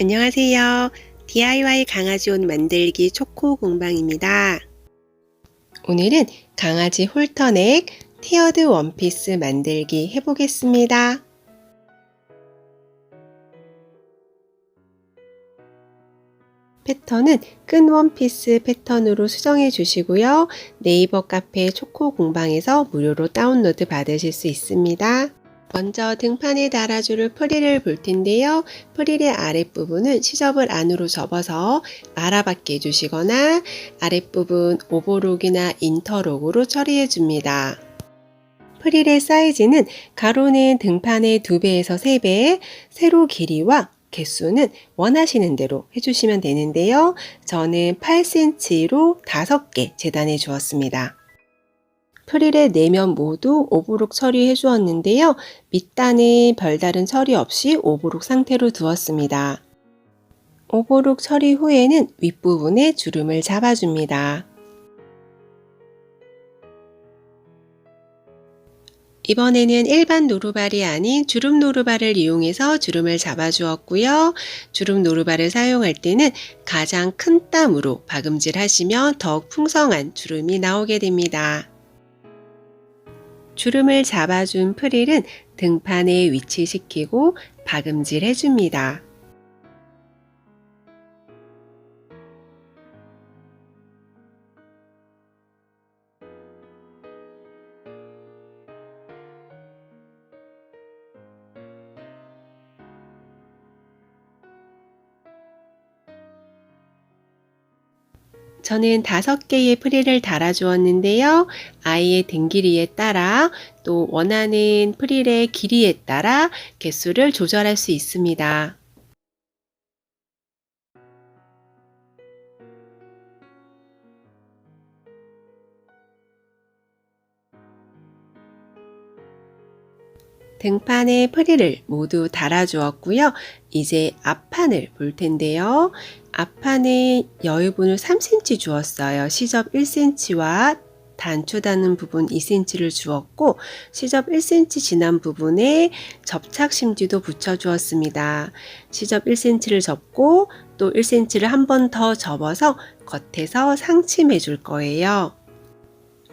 안녕하세요. DIY 강아지 옷 만들기 초코 공방입니다. 오늘은 강아지 홀터넥 티어드 원피스 만들기 해보겠습니다. 패턴은 끈 원피스 패턴으로 수정해 주시고요. 네이버 카페 초코 공방에서 무료로 다운로드 받으실 수 있습니다. 먼저 등판에 달아줄 프릴을 볼 텐데요. 프릴의 아랫부분은 시접을 안으로 접어서 말아받게 해주시거나 아랫부분 오버록이나 인터록으로 처리해 줍니다. 프릴의 사이즈는 가로는 등판의 2배에서 3배, 세로 길이와 개수는 원하시는 대로 해주시면 되는데요. 저는 8cm로 5개 재단해 주었습니다. 프릴의 내면 모두 오브록 처리해 주었는데요. 밑단은 별다른 처리 없이 오브록 상태로 두었습니다. 오버록 처리 후에는 윗부분에 주름을 잡아줍니다. 이번에는 일반 노루발이 아닌 주름 노루발을 이용해서 주름을 잡아주었고요. 주름 노루발을 사용할 때는 가장 큰 땀으로 박음질 하시면 더욱 풍성한 주름이 나오게 됩니다. 주름을 잡아준 프릴은 등판에 위치시키고 박음질 해줍니다. 저는 다섯 개의 프릴을 달아주었는데요. 아이의 등 길이에 따라 또 원하는 프릴의 길이에 따라 개수를 조절할 수 있습니다. 등판에 프릴을 모두 달아주었고요. 이제 앞판을 볼 텐데요. 앞판에 여유분을 3cm 주었어요. 시접 1cm와 단추 다는 부분 2cm를 주었고 시접 1cm 지난 부분에 접착 심지도 붙여 주었습니다. 시접 1cm를 접고 또 1cm를 한 번 더 접어서 겉에서 상침해 줄 거예요.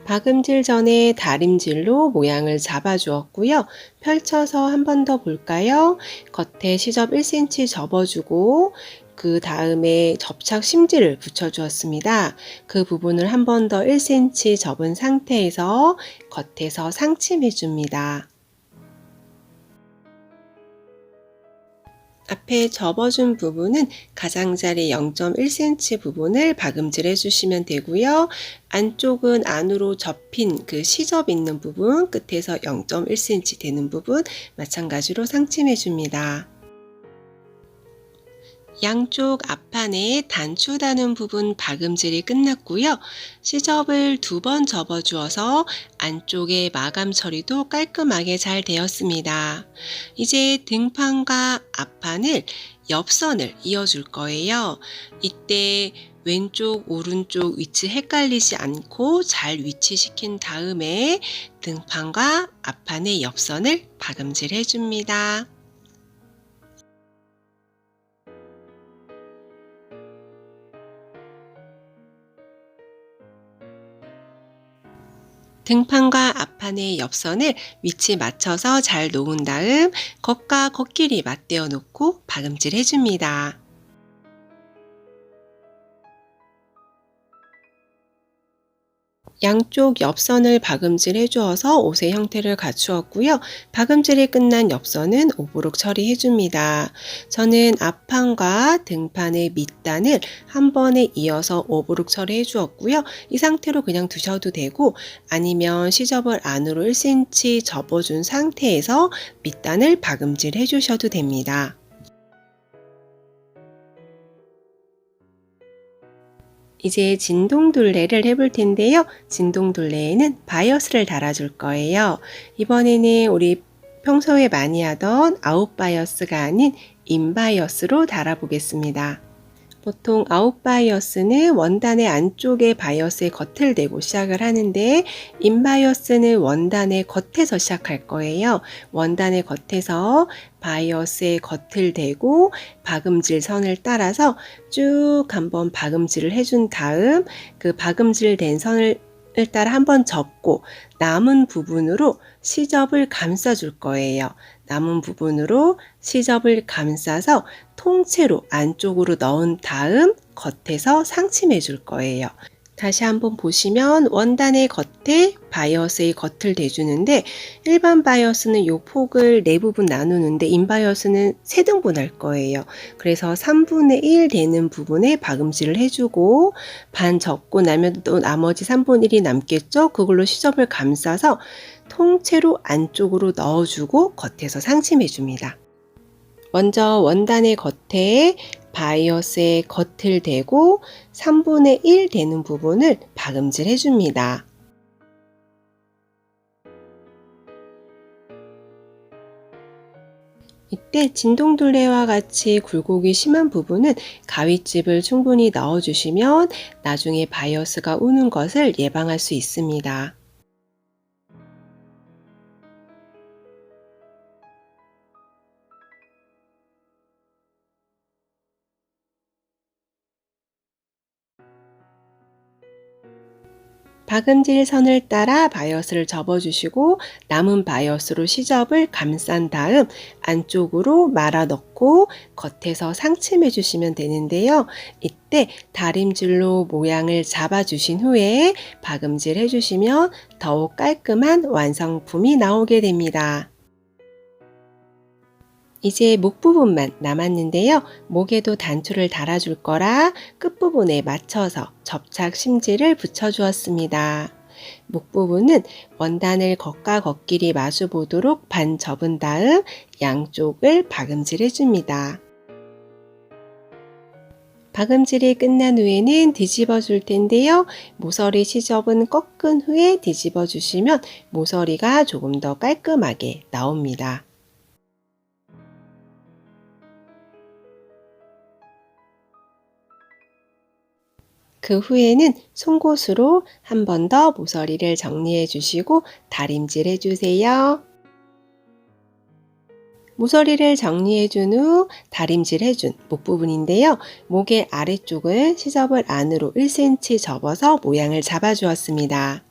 박음질 전에 다림질로 모양을 잡아 주었고요. 펼쳐서 한 번 더 볼까요? 겉에 시접 1cm 접어주고 그 다음에 접착 심지를 붙여 주었습니다. 그 부분을 한 번 더 1cm 접은 상태에서 겉에서 상침해 줍니다. 앞에 접어준 부분은 가장자리 0.1cm 부분을 박음질 해주시면 되고요. 안쪽은 안으로 접힌 그 시접 있는 부분, 끝에서 0.1cm 되는 부분 마찬가지로 상침해줍니다. 양쪽 앞판에 단추 다는 부분 박음질이 끝났고요. 시접을 두 번 접어 주어서 안쪽에 마감 처리도 깔끔하게 잘 되었습니다. 이제 등판과 앞판을 옆선을 이어줄 거예요. 이때 왼쪽, 오른쪽 위치 헷갈리지 않고 잘 위치시킨 다음에 등판과 앞판의 옆선을 박음질 해줍니다. 등판과 앞판의 옆선을 위치 맞춰서 잘 놓은 다음 겉과 겉길이 맞대어 놓고 박음질 해줍니다. 양쪽 옆선을 박음질 해주어서 옷의 형태를 갖추었고요. 박음질이 끝난 옆선은 오브록 처리해줍니다. 저는 앞판과 등판의 밑단을 한 번에 이어서 오브록 처리해 주었고요. 이 상태로 그냥 두셔도 되고 아니면 시접을 안으로 1cm 접어준 상태에서 밑단을 박음질 해주셔도 됩니다. 이제 진동둘레를 해볼 텐데요. 진동둘레에는 바이어스를 달아줄 거예요. 이번에는 우리 평소에 많이 하던 아웃바이어스가 아닌 인바이어스로 달아보겠습니다. 보통 아웃 바이어스는 원단의 안쪽에 바이어스의 겉을 대고 시작을 하는데 인 바이어스는 원단의 겉에서 시작할 거예요. 원단의 겉에서 바이어스의 겉을 대고 박음질 선을 따라서 쭉 한번 박음질을 해준 다음 그 박음질 된 선을 따라 한번 접고 남은 부분으로 시접을 감싸줄 거예요. 남은 부분으로 시접을 감싸서 통째로 안쪽으로 넣은 다음 겉에서 상침해 줄 거예요. 다시 한번 보시면 원단의 겉에 바이어스의 겉을 대주는데 일반 바이어스는 이 폭을 네 부분 나누는데 인바이어스는 세 등분 할 거예요. 그래서 3분의 1 되는 부분에 박음질을 해주고 반 접고 나면 또 나머지 3분의 1이 남겠죠? 그걸로 시접을 감싸서 통째로 안쪽으로 넣어주고 겉에서 상침해 줍니다. 먼저 원단의 겉에 바이어스의 겉을 대고 3분의 1 되는 부분을 박음질 해줍니다. 이때 진동둘레와 같이 굴곡이 심한 부분은 가위집을 충분히 넣어주시면 나중에 바이어스가 우는 것을 예방할 수 있습니다. 박음질 선을 따라 바이어스를 접어주시고 남은 바이어스로 시접을 감싼 다음 안쪽으로 말아 넣고 겉에서 상침해 주시면 되는데요. 이때 다림질로 모양을 잡아주신 후에 박음질 해주시면 더욱 깔끔한 완성품이 나오게 됩니다. 이제 목 부분만 남았는데요. 목에도 단추를 달아줄 거라 끝부분에 맞춰서 접착 심지를 붙여주었습니다. 목 부분은 원단을 겉과 겉끼리 마주 보도록 반 접은 다음 양쪽을 박음질 해 줍니다. 박음질이 끝난 후에는 뒤집어 줄 텐데요. 모서리 시접은 꺾은 후에 뒤집어 주시면 모서리가 조금 더 깔끔하게 나옵니다. 그 후에는 송곳으로 한 번 더 모서리를 정리해 주시고 다림질 해 주세요. 모서리를 정리해 준 후 다림질 해준 목 부분인데요. 목의 아래쪽을 시접을 안으로 1cm 접어서 모양을 잡아 주었습니다.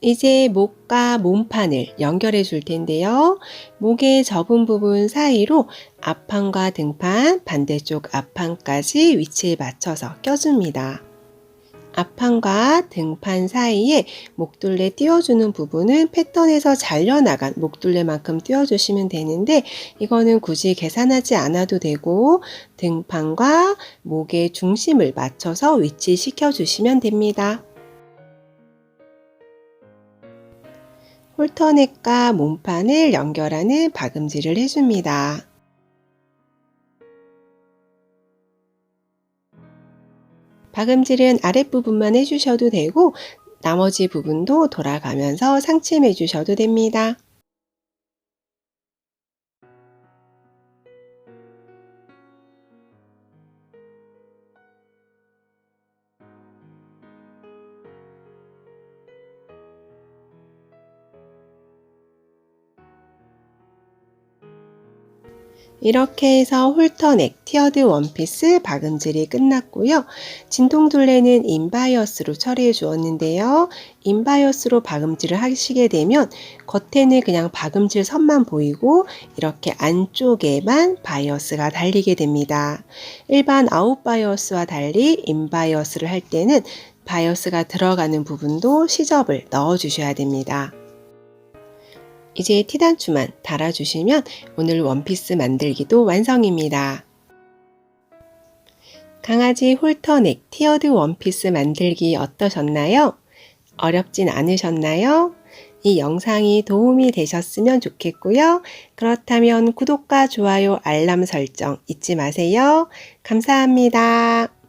이제 목과 몸판을 연결해 줄 텐데요. 목의 접은 부분 사이로 앞판과 등판, 반대쪽 앞판까지 위치에 맞춰서 껴줍니다. 앞판과 등판 사이에 목둘레 띄워주는 부분은 패턴에서 잘려나간 목둘레만큼 띄워주시면 되는데 이거는 굳이 계산하지 않아도 되고 등판과 목의 중심을 맞춰서 위치시켜 주시면 됩니다. 홀터넥과 몸판을 연결하는 박음질을 해줍니다. 박음질은 아랫부분만 해주셔도 되고 나머지 부분도 돌아가면서 상침해 주셔도 됩니다. 이렇게 해서 홀터넥 티어드 원피스 박음질이 끝났고요. 진동둘레는 인바이어스로 처리해 주었는데요. 인바이어스로 박음질을 하시게 되면 겉에는 그냥 박음질 선만 보이고 이렇게 안쪽에만 바이어스가 달리게 됩니다. 일반 아웃 바이어스와 달리 인바이어스를 할 때는 바이어스가 들어가는 부분도 시접을 넣어 주셔야 됩니다. 이제 티단추만 달아주시면 오늘 원피스 만들기도 완성입니다. 강아지 홀터넥 티어드 원피스 만들기 어떠셨나요? 어렵진 않으셨나요? 이 영상이 도움이 되셨으면 좋겠고요. 그렇다면 구독과 좋아요, 알람 설정 잊지 마세요. 감사합니다.